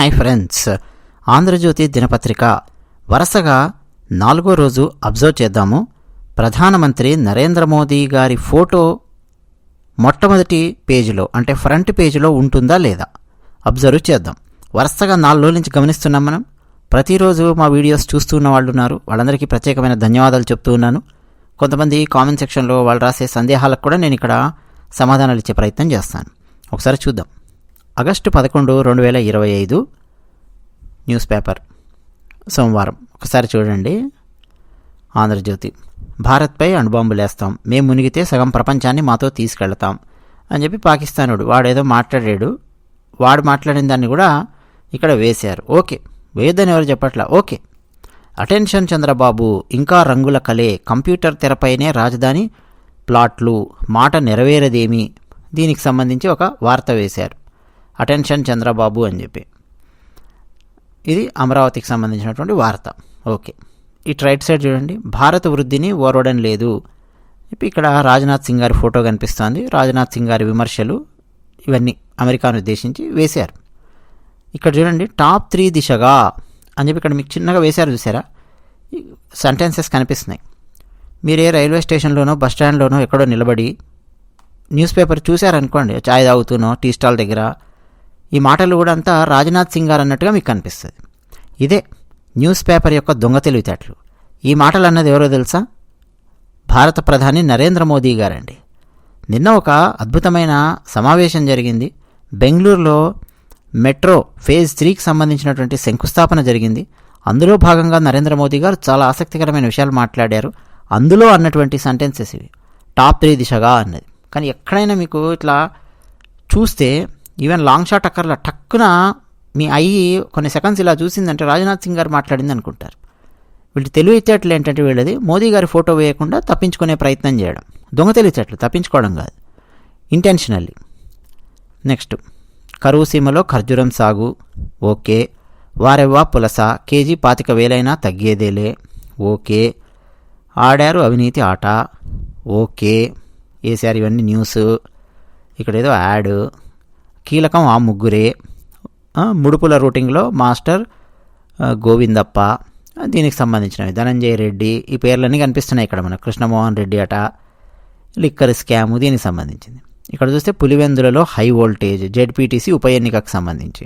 Hi friends. Andhra Jyothi దినపత్రిక. వరుసగా నాలుగో రోజు అబ్జర్వ్ చేద్దాము. ప్రధానమంత్రి నరేంద్ర మోదీ గారి ఫోటో మొట్టమొదటి పేజీలో అంటే ఫ్రంట్ పేజీలో ఉంటుందా లేదా? అబ్జర్వ్ చేద్దాం. వరుసగా నాలుగు రోజుల నుంచి గమనిస్తున్నాం మనం. ప్రతిరోజు మా వీడియోస్ చూస్తూ ఉన్న వాళ్ళు ఉన్నారు. వాళ్ళందరికీ ప్రత్యేకమైన ధన్యవాదాలు చెప్తూ ఉన్నాను. కొంతమంది కామెంట్ సెక్షన్లో వాళ్ళు రాసే సందేహాలకు కూడా నేను ఇక్కడ సమాధానాలు ఇచ్చే ప్రయత్నం చేస్తాను. ఒకసారి చూద్దాం. ఆగస్టు పదకొండు రెండు వేల ఇరవై ఐదు న్యూస్ పేపర్. సోమవారం. ఒకసారి చూడండి. ఆంధ్రజ్యోతి. భారత్పై అణుబాంబులేస్తాం. మేము మునిగితే సగం ప్రపంచాన్ని మాతో తీసుకెళ్తాం అని చెప్పి పాకిస్తానుడు వాడేదో మాట్లాడాడు. వాడు మాట్లాడిన దాన్ని కూడా ఇక్కడ వేశారు. ఓకే. వేయొద్దని ఎవరు చెప్పట్లా? ఓకే. అటెన్షన్ చంద్రబాబు ఇంకా రంగుల కలే కంప్యూటర్ తెరపైనే రాజధాని ప్లాట్లు మాట నెరవేరదేమి? దీనికి సంబంధించి ఒక వార్త వేశారు. అటెన్షన్ చంద్రబాబు అని చెప్పి. ఇది అమరావతికి సంబంధించినటువంటి వార్త. ఓకే. ఇటు రైట్ సైడ్ చూడండి. భారత వృద్ధిని ఓర్వడం లేదు. చెప్పి ఇక్కడ రాజ్నాథ్ సింగ్ గారి ఫోటో కనిపిస్తోంది. రాజ్నాథ్ సింగ్ గారి విమర్శలు ఇవన్నీ అమెరికాను ఉద్దేశించి వేశారు. ఇక్కడ చూడండి. టాప్ త్రీ దిశగా అని చెప్పి ఇక్కడ మీకు చిన్నగా వేశారు చూసారా? సెంటెన్సెస్ కనిపిస్తున్నాయి. మీరే రైల్వే స్టేషన్లోనో బస్ స్టాండ్లోనో ఎక్కడో నిలబడి న్యూస్ పేపర్ చూశారనుకోండి. చాయ్ తాగుతూనో టీ స్టాల్ దగ్గర ఈ మాటలు కూడా అంతా రాజ్నాథ్ సింగ్ గారు అన్నట్టుగా మీకు కనిపిస్తుంది. ఇదే న్యూస్ పేపర్ యొక్క దొంగ తెలివితేటలు. ఈ మాటలు అన్నది ఎవరో తెలుసా? భారత ప్రధాని నరేంద్ర మోదీ గారండి. నిన్న ఒక అద్భుతమైన సమావేశం జరిగింది. బెంగళూరులో మెట్రో ఫేజ్ త్రీకి సంబంధించినటువంటి శంకుస్థాపన జరిగింది. అందులో భాగంగా నరేంద్ర మోదీ గారు చాలా ఆసక్తికరమైన విషయాలు మాట్లాడారు. అందులో అన్నటువంటి సెంటెన్సెస్ ఇవి. టాప్ త్రీ దిశగా అన్నది. కానీ ఎక్కడైనా మీకు ఇట్లా చూస్తే ఈవెన్ లాంగ్ షాట్ అక్కర్లా టక్కున మీ అయ్యి కొన్ని సెకండ్స్ ఇలా చూసిందంటే రాజ్నాథ్ సింగ్ గారు మాట్లాడింది అనుకుంటారు. వీళ్ళు తెలివితేటలు ఏంటంటే వీళ్ళది మోదీ గారి ఫోటో వేయకుండా తప్పించుకునే ప్రయత్నం చేయడం. దొంగ తెలివితేటలు తప్పించుకోవడం కాదు. ఇంటెన్షనల్లీ నెక్స్ట్ కరువు సీమలో ఖర్జూరం సాగు. ఓకే. వారెవ్వా పులస. కేజీ పాతిక వేలైనా తగ్గేదేలే. ఓకే. ఆడారు అవినీతి ఆట. ఓకే. వేసారు ఇవన్నీ న్యూస్. ఇక్కడ ఏదో యాడ్. కీలకం ఆ ముగ్గురే. ముడుపుల రూటింగ్లో మాస్టర్ గోవిందప్ప దీనికి సంబంధించినవి. ధనంజయ రెడ్డి ఈ పేర్లన్నీ కనిపిస్తున్నాయి ఇక్కడ మన కృష్ణమోహన్ రెడ్డి అట లిక్కర్ స్కాము దీనికి సంబంధించింది. ఇక్కడ చూస్తే పులివెందులలో హై వోల్టేజ్ జెడ్పీటీసీ ఉప ఎన్నికకు సంబంధించి.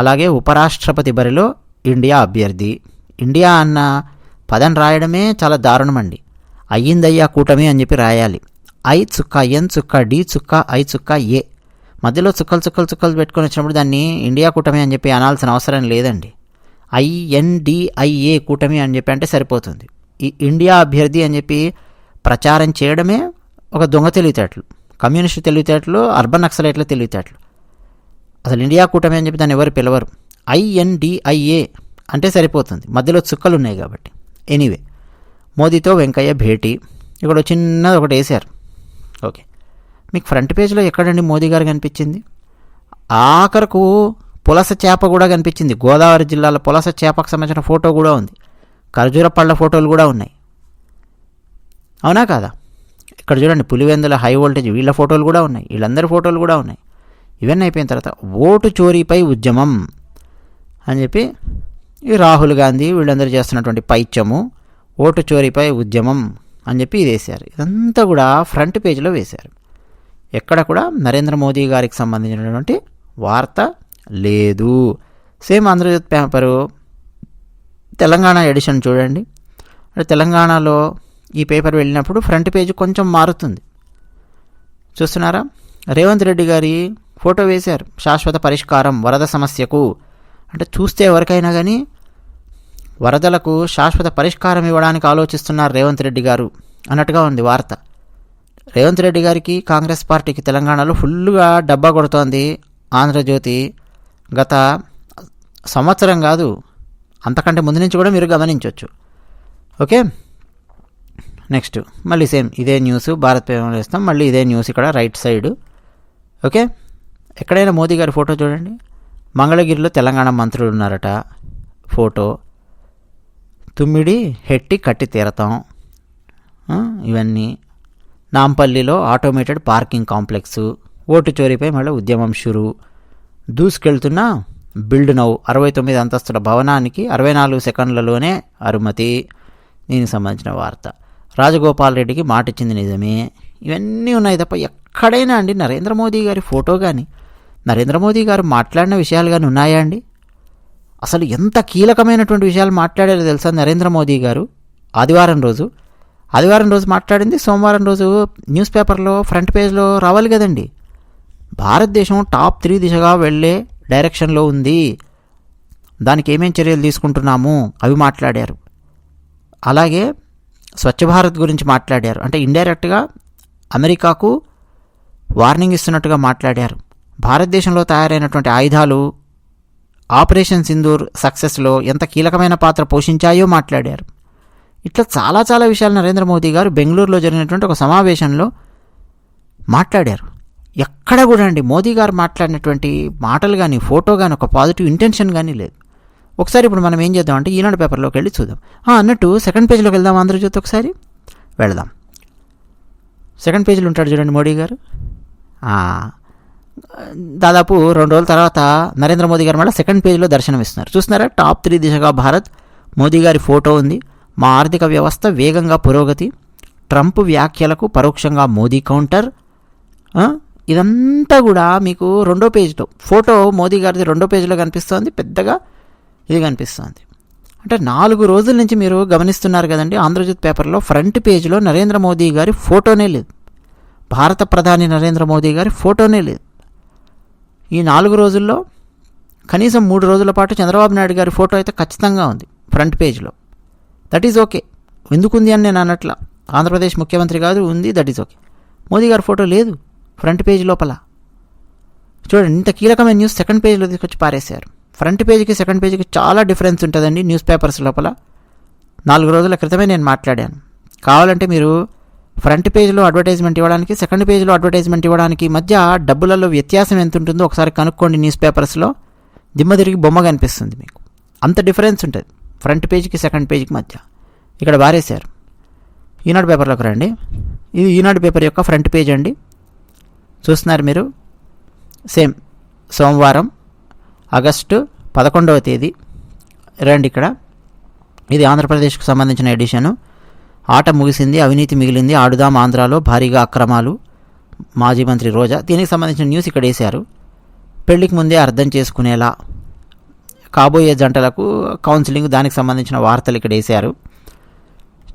అలాగే ఉపరాష్ట్రపతి బరిలో ఇండియా అభ్యర్థి. ఇండియా అన్న పదం రాయడమే చాలా దారుణమండి. అయ్యిందయ్యా కూటమి అని చెప్పి రాయాలి. ఐ చుక్క ఎన్ చుక్క డి చుక్క ఐ చుక్క ఏ. మధ్యలో చుక్కలు చుక్కలు చుక్కలు పెట్టుకొని వచ్చినప్పుడు దాన్ని ఇండియా కూటమి అని చెప్పి అనాల్సిన అవసరం లేదండి. ఐఎన్డిఐఏ కూటమి అని చెప్పి అంటే సరిపోతుంది. ఈ ఇండియా అభ్యర్థి అని చెప్పి ప్రచారం చేయడమే ఒక దొంగ తెలివితేటలు. కమ్యూనిస్ట్ తెలివితేటలు అర్బన్ నక్సలైట్ల తెలివితేటలు. అసలు ఇండియా కూటమి అని చెప్పి దాన్ని ఎవరు పిలవరు. ఐఎన్డిఐఏ అంటే సరిపోతుంది. మధ్యలో చుక్కలు ఉన్నాయి కాబట్టి. ఎనీవే. మోదీతో వెంకయ్య భేటీ. ఇక్కడ ఒక చిన్నది ఒకటి వేశారు. ఓకే. మీకు ఫ్రంట్ పేజ్లో ఎక్కడండి మోదీ గారు కనిపించింది? ఆఖరకు పులస చేప కూడా కనిపించింది. గోదావరి జిల్లాలో పులస చేపకు సంబంధించిన ఫోటో కూడా ఉంది. ఖర్జూర పళ్ళ ఫోటోలు కూడా ఉన్నాయి. అవునా కాదా? ఇక్కడ చూడండి పులివెందుల హై వోల్టేజ్ వీళ్ళ ఫోటోలు కూడా ఉన్నాయి. వీళ్ళందరి ఫోటోలు కూడా ఉన్నాయి. ఇవన్నీ అయిపోయిన తర్వాత ఓటు చోరీపై ఉద్యమం అని చెప్పి ఈ రాహుల్ గాంధీ వీళ్ళందరూ చేస్తున్నటువంటి పైత్యము ఓటు చోరీపై ఉద్యమం అని చెప్పి ఇది వేశారు ఇదంతా కూడా ఫ్రంట్ పేజీలో వేశారు. ఎక్కడ కూడా నరేంద్ర మోదీ గారికి సంబంధించినటువంటి వార్త లేదు. Same Andhrajyothy paper Telangana edition చూడండి. అంటే తెలంగాణలో ఈ పేపర్ వెళ్ళినప్పుడు ఫ్రంట్ పేజ్ కొంచెం మారుతుంది. చూస్తున్నారా? రేవంత్ రెడ్డి గారి ఫోటో వేశారు శాశ్వత పరిష్కారం వరద సమస్యకు. అంటే చూస్తే ఎవరికైనా కానీ వరదలకు శాశ్వత పరిష్కారం ఇవ్వడానికి ఆలోచిస్తున్నారు రేవంత్ రెడ్డి గారు అన్నట్టుగా ఉంది వార్త. రేవంత్ రెడ్డి గారికి కాంగ్రెస్ పార్టీకి తెలంగాణలో ఫుల్గా డబ్బా కొడుతోంది ఆంధ్రజ్యోతి. గత సంవత్సరం కాదు అంతకంటే ముందు నుంచి కూడా మీరు గమనించవచ్చు ఓకే? నెక్స్ట్ మళ్ళీ సేమ్ ఇదే న్యూస్ భారత్ పేపర్ వేస్తాం. మళ్ళీ ఇదే న్యూస్ ఇక్కడ రైట్ సైడ్. ఓకే? ఎక్కడైనా మోదీ గారి ఫోటో చూడండి. మంగళగిరిలో తెలంగాణ మంత్రులు ఉన్నారట. ఫోటో. తుమ్మిడి హెట్టి కట్టి తీరతాం. ఇవన్నీ. నాంపల్లిలో ఆటోమేటెడ్ పార్కింగ్ కాంప్లెక్స్. ఓటు చోరీపై మళ్ళీ ఉద్యమం షురు. దూసుకెళ్తున్న బిల్డ్ నౌ అరవై తొమ్మిది అంతస్తుల భవనానికి అరవై నాలుగు సెకండ్లలోనే అనుమతి. దీనికి సంబంధించిన వార్త. రాజగోపాల్ రెడ్డికి మాట ఇచ్చింది నిజమే. ఇవన్నీ ఉన్నాయి తప్ప ఎక్కడైనా అండి నరేంద్ర మోదీ గారి ఫోటో కానీ నరేంద్ర మోదీ గారు మాట్లాడిన విషయాలు కానీ ఉన్నాయా అండి? అసలు ఎంత కీలకమైనటువంటి విషయాలు మాట్లాడారో తెలుసా నరేంద్ర మోదీ గారు? ఆదివారం రోజు ఆదివారం రోజు మాట్లాడింది. సోమవారం రోజు న్యూస్ పేపర్లో ఫ్రంట్ పేజ్లో రావాలి కదండి. భారతదేశం టాప్ త్రీ దిశగా వెళ్ళే డైరెక్షన్లో ఉంది. దానికి ఏమేం చర్యలు తీసుకుంటున్నాము? అవి మాట్లాడారు. అలాగే స్వచ్ఛ భారత్ గురించి మాట్లాడారు. అంటే ఇండైరెక్ట్గా అమెరికాకు వార్నింగ్ ఇస్తున్నట్టుగా మాట్లాడారు. భారతదేశంలో తయారైనటువంటి ఆయుధాలు ఆపరేషన్ సింధూర్ సక్సెస్లో ఎంత కీలకమైన పాత్ర పోషించాయో మాట్లాడారు. ఇట్లా చాలా చాలా విషయాలు నరేంద్ర మోదీ గారు బెంగళూరులో జరిగినటువంటి ఒక సమావేశంలో మాట్లాడారు. ఎక్కడ కూడా అండి మోదీ గారు మాట్లాడినటువంటి మాటలు కానీ ఫోటో కానీ ఒక పాజిటివ్ ఇంటెన్షన్ కానీ లేదు. ఒకసారి ఇప్పుడు మనం ఏం చేద్దాం అంటే ఈనాడు పేపర్లోకి వెళ్ళి చూద్దాం. అన్నట్టు సెకండ్ పేజ్లోకి వెళ్దాం ఆంధ్రజ్యోతి ఒకసారి? వెళదాం. సెకండ్ పేజీలో ఉంటాడు చూడండి మోడీ గారు. దాదాపు రెండు రోజుల తర్వాత నరేంద్ర మోదీ గారు మళ్ళీ సెకండ్ పేజీలో దర్శనం ఇస్తున్నారు చూస్తున్నారా? టాప్ త్రీ దిశగా భారత్ మోదీ గారి ఫోటో ఉంది. మా ఆర్థిక వ్యవస్థ వేగంగా పురోగతి ట్రంప్ వ్యాఖ్యలకు పరోక్షంగా మోదీ కౌంటర్ ఇదంతా కూడా మీకు రెండో పేజీలో ఫోటో మోదీ గారిది రెండో పేజీలో కనిపిస్తోంది పెద్దగా ఇది కనిపిస్తోంది. అంటే నాలుగు రోజుల నుంచి మీరు గమనిస్తున్నారు కదండి ఆంధ్రజ్యోతి పేపర్లో ఫ్రంట్ పేజీలో నరేంద్ర మోదీ గారి ఫోటోనే లేదు. భారత ప్రధాని నరేంద్ర మోదీ గారి ఫోటోనే లేదు. ఈ నాలుగు రోజుల్లో కనీసం మూడు రోజుల పాటు చంద్రబాబు నాయుడు గారి ఫోటో అయితే ఖచ్చితంగా ఉంది ఫ్రంట్ పేజ్లో. దట్ ఈజ్ ఓకే ఎందుకుంది అని నేను అన్నట్ల ఆంధ్రప్రదేశ్ ముఖ్యమంత్రి కాదు ఉంది దట్ ఈజ్ ఓకే మోదీ గారి ఫోటో లేదు ఫ్రంట్ పేజ్ లోపల. చూడండి ఇంత కీలకమైన న్యూస్ సెకండ్ పేజ్లో తీసుకొచ్చి పారేశారు. ఫ్రంట్ పేజ్కి సెకండ్ పేజీకి చాలా డిఫరెన్స్ ఉంటుందండి న్యూస్ పేపర్స్ లోపల. నాలుగు రోజుల క్రితమే నేను మాట్లాడాను. కావాలంటే మీరు ఫ్రంట్ పేజ్లో అడ్వర్టైజ్మెంట్ ఇవ్వడానికి సెకండ్ పేజ్లో అడ్వర్టైజ్మెంట్ ఇవ్వడానికి మధ్య డబ్బులలో వ్యత్యాసం ఎంత ఉంటుందో ఒకసారి కనుక్కోండి న్యూస్ పేపర్స్లో దిమ్మ తిరిగి బొమ్మ కనిపిస్తుంది మీకు. అంత డిఫరెన్స్ ఉంటుంది. ఫ్రంట్ పేజీకి సెకండ్ పేజీకి మధ్య. ఇక్కడ వారేశారు. ఈనాడు పేపర్లోకి రండి. ఇది ఈనాడు పేపర్ యొక్క ఫ్రంట్ పేజ్ అండి. చూస్తున్నారు మీరు? సేమ్. సోమవారం ఆగస్టు పదకొండవ తేదీ. రండి ఇక్కడ. ఇది ఆంధ్రప్రదేశ్కు సంబంధించిన ఎడిషను. ఆట ముగిసింది అవినీతి మిగిలింది ఆడుదాం ఆంధ్రాలో భారీగా అక్రమాలు. మాజీ మంత్రి రోజా. దీనికి సంబంధించిన న్యూస్ ఇక్కడ వేశారు. పెళ్ళికి ముందే అర్థం చేసుకునేలా. కాబోయే జంటలకు కౌన్సిలింగ్ దానికి సంబంధించిన వార్తలు ఇక్కడ వేశారు.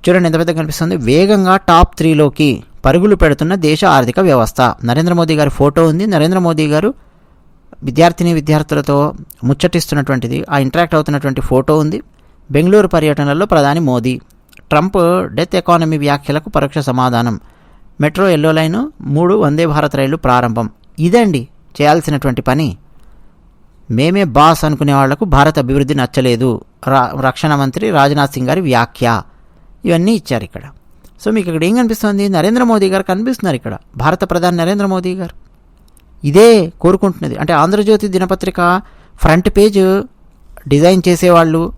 చూడండి ఎంత పెద్ద కనిపిస్తుంది. వేగంగా టాప్ త్రీలోకి పరుగులు పెడుతున్న దేశ ఆర్థిక వ్యవస్థ. నరేంద్ర మోదీ గారి ఫోటో ఉంది. నరేంద్ర మోదీ గారు విద్యార్థిని విద్యార్థులతో ముచ్చటిస్తున్నటువంటిది ఆ ఇంటరాక్ట్ అవుతున్నటువంటి ఫోటో ఉంది. బెంగళూరు పర్యటనలో ప్రధాని మోదీ. ట్రంప్ డెత్ ఎకానమీ వ్యాఖ్యలకు పరోక్ష సమాధానం. మెట్రో ఎల్లో లైను మూడు వందే భారత్ రైళ్ళు ప్రారంభం. ఇదండి చేయాల్సినటువంటి పని. మేమే బాస్ అనుకునే వాళ్ళకు భారత అభివృద్ధి నచ్చలేదు. రా రక్షణ మంత్రి రాజ్నాథ్ సింగ్ గారి వ్యాఖ్య. ఇవన్నీ ఇచ్చారు ఇక్కడ. సో మీకు ఇక్కడ ఏం కనిపిస్తుంది? నరేంద్ర మోదీ గారు కనిపిస్తున్నారు ఇక్కడ. భారత ప్రధాని నరేంద్ర మోదీ గారు. ఇదే కోరుకుంటున్నది. అంటే ఆంధ్రజ్యోతి దినపత్రిక ఫ్రంట్ పేజ్ డిజైన్ చేసేవాళ్ళు.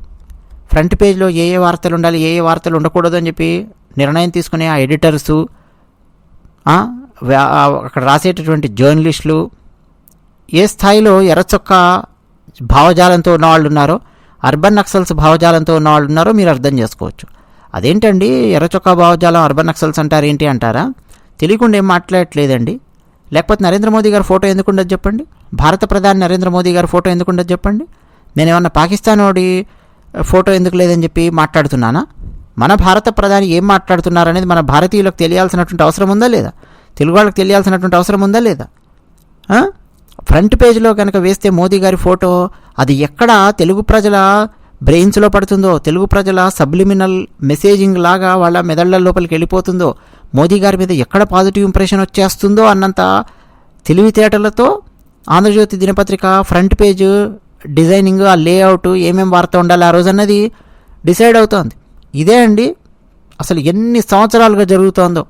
ఫ్రంట్ పేజ్లో ఏ ఏ వార్తలు ఉండాలి ఏ ఏ వార్తలు ఉండకూడదు అని చెప్పి నిర్ణయం తీసుకునే ఆ ఎడిటర్సు అక్కడ రాసేటటువంటి జర్నలిస్టులు ఏ స్థాయిలో ఎర్రచొక్క భావజాలంతో ఉన్నవాళ్ళు ఉన్నారో అర్బన్ నక్సల్స్ భావజాలంతో ఉన్నవాళ్ళు ఉన్నారో మీరు అర్థం చేసుకోవచ్చు. అదేంటండి ఎర్రచొక్క భావజాలం అర్బన్ నక్సల్స్ అంటారు ఏంటి అంటారా? తెలియకుండా ఏం మాట్లాడట్లేదండి. లేకపోతే నరేంద్ర మోదీ గారి ఫోటో ఎందుకుండదు చెప్పండి? భారత ప్రధాని నరేంద్ర మోదీ గారి ఫోటో ఎందుకుండదు చెప్పండి? నేను ఏమన్నా పాకిస్తాన్ వాడి ఫోటో ఎందుకు లేదని చెప్పి మాట్లాడుతున్నానా? మన భారత ప్రధాని ఏం మాట్లాడుతున్నారు అనేది మన భారతీయులకు తెలియాల్సినటువంటి అవసరం ఉందా లేదా? తెలుగు వాళ్ళకి తెలియాల్సినటువంటి అవసరం ఉందా లేదా? ఫ్రంట్ పేజ్లో కనుక వేస్తే మోదీ గారి ఫోటో అది ఎక్కడ తెలుగు ప్రజల బ్రెయిన్స్లో పడుతుందో తెలుగు ప్రజల సబ్లిమినల్ మెసేజింగ్ లాగా వాళ్ళ మెదళ్ళ లోపలికి వెళ్ళిపోతుందో మోదీ గారి మీద ఎక్కడ పాజిటివ్ ఇంప్రెషన్ వచ్చేస్తుందో అన్నంత తెలివితేటలతో ఆంధ్రజ్యోతి దినపత్రిక ఫ్రంట్ పేజ్ డిజైనింగ్ ఆ లేఅవుట్ ఏమేం వార్త ఉండాలి ఆ రోజు అన్నది డిసైడ్ అవుతోంది. ఇదే అండి అసలు ఎన్ని సంవత్సరాలుగా జరుగుతోందో.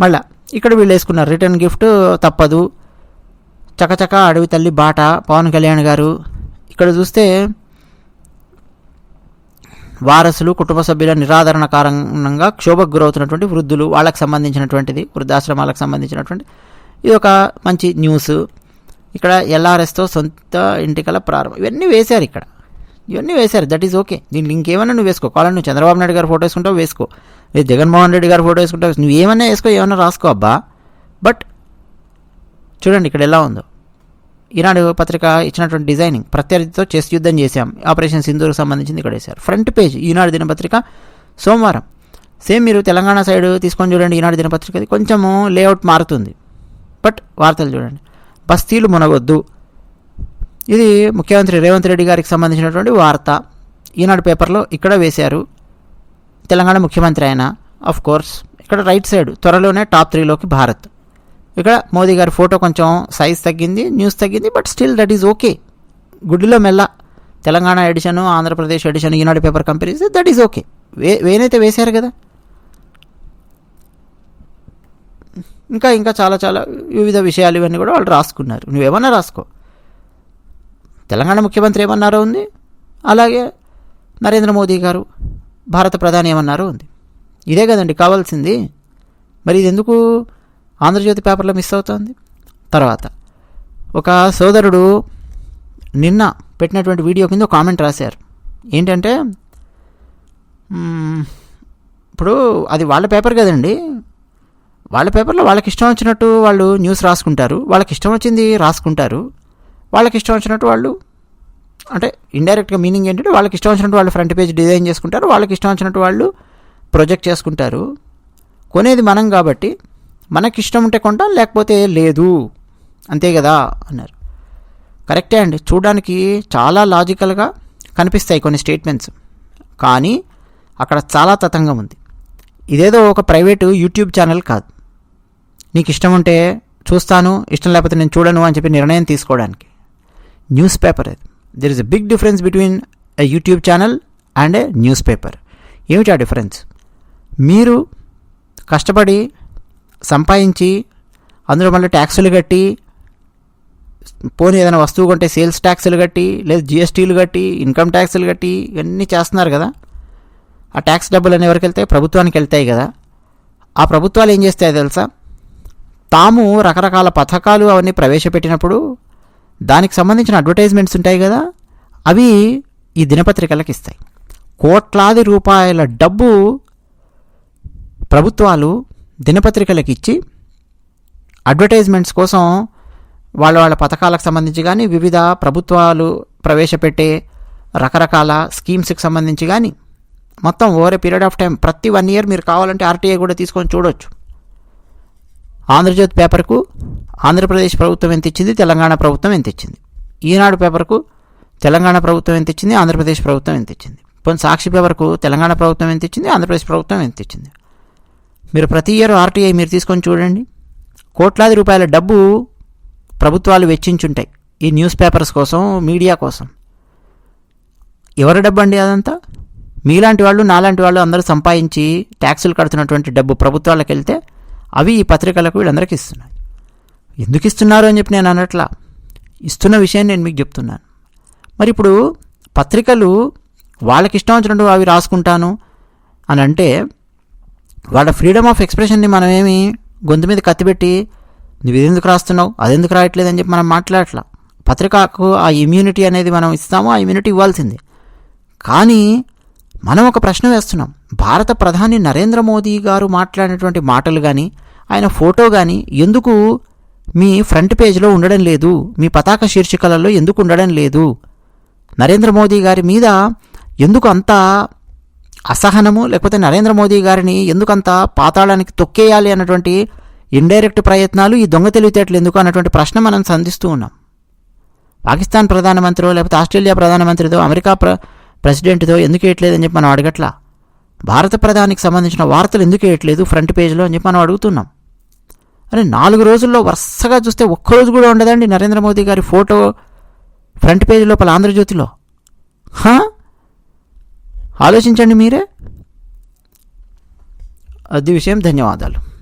మళ్ళా ఇక్కడ వీళ్ళు వేసుకున్నారు రిటర్న్ గిఫ్ట్ తప్పదు. చకచక అడవి తల్లి బాట పవన్ కళ్యాణ్ గారు. ఇక్కడ చూస్తే వారసులు కుటుంబ సభ్యుల నిరాదరణ కారణంగా క్షోభకు గురవుతున్నటువంటి వృద్ధులు వాళ్ళకి సంబంధించినటువంటిది వృద్ధాశ్రమాలకు సంబంధించినటువంటి. ఇది ఒక మంచి న్యూస్. ఇక్కడ ఎల్ఆర్ఎస్తో సొంత ఇంటికల ప్రారంభం. ఇవన్నీ వేశారు ఇక్కడ. ఇవన్నీ వేశారు. That is okay. దీనికి ఇంకేమన్నా నువ్వు వేసుకో. కావాలని నువ్వు చంద్రబాబు నాయుడు గారు ఫోటో వేసుకుంటావు వేసుకో. లేదు జగన్మోహన్ రెడ్డి గారు ఫోటో వేసుకుంటావు. నువ్వు ఏమన్నా వేసుకో ఏమన్నా రాసుకో అబ్బా. బట్ చూడండి ఇక్కడ ఎలా ఉందో. ఈనాడు పత్రిక ఇచ్చినటువంటి డిజైనింగ్ ప్రత్యర్థితో చెస్ యుద్ధం చేశాం. ఆపరేషన్ సింధూర్కి సంబంధించింది ఇక్కడ వేశారు. ఫ్రంట్ పేజ్ ఈనాడు దినపత్రిక సోమవారం. సేమ్ మీరు తెలంగాణ సైడ్ తీసుకొని చూడండి ఈనాడు దినపత్రికది కొంచెము లేఅవుట్ మారుతుంది. బట్ వార్తలు చూడండి. బస్తీలు మునగొద్దు. ఇది ముఖ్యమంత్రి రేవంత్ రెడ్డి గారికి సంబంధించినటువంటి వార్త. ఈనాడు పేపర్లో ఇక్కడ వేశారు. తెలంగాణ ముఖ్యమంత్రి ఆయన ఆఫ్ కోర్స్ ఇక్కడ రైట్ సైడ్ త్వరలోనే టాప్ త్రీలోకి భారత్. ఇక్కడ మోదీ గారి ఫోటో కొంచెం సైజ్ తగ్గింది న్యూస్ తగ్గింది but still that is okay గుడ్డిలో మెల్ల. Telangana edition Andhra Pradesh edition Eenadu paper companies that is okay వే వేనైతే వేశారు కదా. ఇంకా ఇంకా చాలా చాలా వివిధ విషయాలు ఇవన్నీ కూడా వాళ్ళు రాసుకున్నారు. నువ్వేమన్నా రాసుకో. తెలంగాణ ముఖ్యమంత్రి ఏమన్నారో ఉంది. అలాగే నరేంద్ర మోదీ గారు భారత ప్రధాని ఏమన్నారో ఉంది. ఇదే కదండి కావాల్సింది. మరి ఇది ఎందుకు ఆంధ్రజ్యోతి పేపర్లో మిస్ అవుతుంది. తర్వాత ఒక సోదరుడు నిన్న పెట్టినటువంటి వీడియో కింద ఒక కామెంట్ రాశారు. ఏంటంటే ఇప్పుడు అది వాళ్ళ పేపర్ కదండి. వాళ్ళ పేపర్లో వాళ్ళకి ఇష్టం వచ్చినట్టు వాళ్ళు న్యూస్ రాసుకుంటారు. వాళ్ళకి ఇష్టం వచ్చింది రాసుకుంటారు. వాళ్ళకి ఇష్టం వచ్చినట్టు వాళ్ళు అంటే ఇండైరెక్ట్గా మీనింగ్ ఏంటంటే వాళ్ళకి ఇష్టం వచ్చినట్టు వాళ్ళు ఫ్రంట్ పేజ్ డిజైన్ చేసుకుంటారు. వాళ్ళకి ఇష్టం వచ్చినట్టు వాళ్ళు ప్రొజెక్ట్ చేసుకుంటారు. కొనేది మనం కాబట్టి మనకి ఇష్టం ఉంటే కొంటాం లేకపోతే లేదు. అంతే కదా అన్నారు. కరెక్టే అండి. చూడడానికి చాలా లాజికల్గా కనిపిస్తాయి కొన్ని స్టేట్మెంట్స్. కానీ అక్కడ చాలా తతంగం ఉంది. ఇదేదో ఒక ప్రైవేటు యూట్యూబ్ ఛానల్ కాదు. నీకు ఇష్టం ఉంటే చూస్తాను ఇష్టం లేకపోతే నేను చూడను అని చెప్పి నిర్ణయం తీసుకోవడానికి. న్యూస్ పేపర్ అది. There is a big difference between a YouTube channel and a news paper ఏమిటి ఆ డిఫరెన్స్ మీరు కష్టపడి సంపాదించి అందులో మళ్ళీ ట్యాక్సులు కట్టి పోనీ ఏదైనా వస్తువు కొంటే సేల్స్ ట్యాక్సులు కట్టి లేదా జిఎస్టీలు కట్టి ఇన్కమ్ ట్యాక్సులు కట్టి ఇవన్నీ చేస్తున్నారు కదా. ఆ ట్యాక్స్ డబ్బులు అన్నీ ఎవరికి వెళ్తాయి? ప్రభుత్వానికి వెళ్తాయి కదా. ఆ ప్రభుత్వాలు ఏం చేస్తాయో తెలుసా? తాము రకరకాల పథకాలు అవన్నీ ప్రవేశపెట్టినప్పుడు దానికి సంబంధించిన అడ్వర్టైజ్మెంట్స్ ఉంటాయి కదా అవి ఈ దినపత్రికలకు ఇస్తాయి. కోట్లాది రూపాయల డబ్బు ప్రభుత్వాలు దినపత్రికలకు ఇచ్చి అడ్వర్టైజ్మెంట్స్ కోసం వాళ్ళ వాళ్ళ పథకాలకు సంబంధించి కానీ వివిధ ప్రభుత్వాలు ప్రవేశపెట్టే రకరకాల స్కీమ్స్కి సంబంధించి కానీ మొత్తం over a period of time ప్రతి వన్ ఇయర్ మీరు కావాలంటే ఆర్టీఐ కూడా తీసుకొని చూడొచ్చు. ఆంధ్రజ్యోతి పేపర్కు ఆంధ్రప్రదేశ్ ప్రభుత్వం ఎంత ఇచ్చింది తెలంగాణ ప్రభుత్వం ఎంత ఇచ్చింది? ఈనాడు పేపర్కు తెలంగాణ ప్రభుత్వం ఎంత ఇచ్చింది ఆంధ్రప్రదేశ్ ప్రభుత్వం ఎంత ఇచ్చింది? పోనీ సాక్షి పేపర్కు తెలంగాణ ప్రభుత్వం ఎంత ఇచ్చింది ఆంధ్రప్రదేశ్ ప్రభుత్వం ఎంత ఇచ్చింది? మీరు ప్రతి ఇయర్ ఆర్టీఐ మీరు తీసుకొని చూడండి. కోట్లాది రూపాయల డబ్బు ప్రభుత్వాలు వెచ్చించుంటాయి ఈ న్యూస్ పేపర్స్ కోసం మీడియా కోసం. ఎవరి డబ్బు అండి అదంతా? మీలాంటి వాళ్ళు నాలాంటి వాళ్ళు అందరూ సంపాదించి ట్యాక్సులు కడుతున్నటువంటి డబ్బు ప్రభుత్వాలకు వెళ్తే అవి ఈ పత్రికలకు వీళ్ళందరికీ ఇస్తున్నాయి. ఎందుకు ఇస్తున్నారు అని చెప్పి నేను అన్నట్లా ఇస్తున్న విషయం నేను మీకు చెప్తున్నాను. మరి ఇప్పుడు పత్రికలు వాళ్ళకి ఇష్టం వచ్చినట్టు అవి రాసుకుంటాను అని అంటే వాళ్ళ ఫ్రీడమ్ ఆఫ్ ఎక్స్ప్రెషన్ని మనమేమి గొంతు మీద కత్తిపెట్టి నువ్వు ఇది ఎందుకు రాస్తున్నావు? అది ఎందుకు రాయట్లేదు? అని చెప్పి మనం మాట్లాడట్లా. పత్రికకు ఆ ఇమ్యూనిటీ అనేది మనం ఇస్తామో ఆ ఇమ్యూనిటీ ఇవ్వాల్సిందే. కానీ మనం ఒక ప్రశ్న వేస్తున్నాం. భారత ప్రధాని నరేంద్ర మోదీ గారు మాట్లాడినటువంటి మాటలు కానీ ఆయన ఫోటో కానీ ఎందుకు మీ ఫ్రంట్ పేజ్లో ఉండడం లేదు? మీ పతాక శీర్షికలలో ఎందుకు ఉండడం లేదు? నరేంద్ర మోదీ గారి మీద ఎందుకు అంత అసహనము లేకపోతే నరేంద్ర మోదీ గారిని ఎందుకంత పాతాళానికి తొక్కేయాలి అన్నటువంటి ఇండైరెక్ట్ ప్రయత్నాలు ఈ దొంగ తెలివితేటలు ఎందుకు అన్నటువంటి ప్రశ్న మనం సంధిస్తూ ఉన్నాం. పాకిస్తాన్ ప్రధానమంత్రితో లేకపోతే ఆస్ట్రేలియా ప్రధానమంత్రితో అమెరికా ప్ర ప్రెసిడెంట్తో ఎందుకు వేయట్లేదని చెప్పి మనం అడగట్లా? భారత ప్రధానికి సంబంధించిన వార్తలు ఎందుకు వేయట్లేదు ఫ్రంట్ పేజ్లో అని చెప్పి మనం అడుగుతున్నాం. అరే నాలుగు రోజుల్లో వరుసగా చూస్తే ఒక్కరోజు కూడా ఉండదండి నరేంద్ర మోదీ గారి ఫోటో ఫ్రంట్ పేజ్ లోపల ఆంధ్రజ్యోతిలో హా? ఆలోచించండి మీరే. అది విషయం. ధన్యవాదాలు.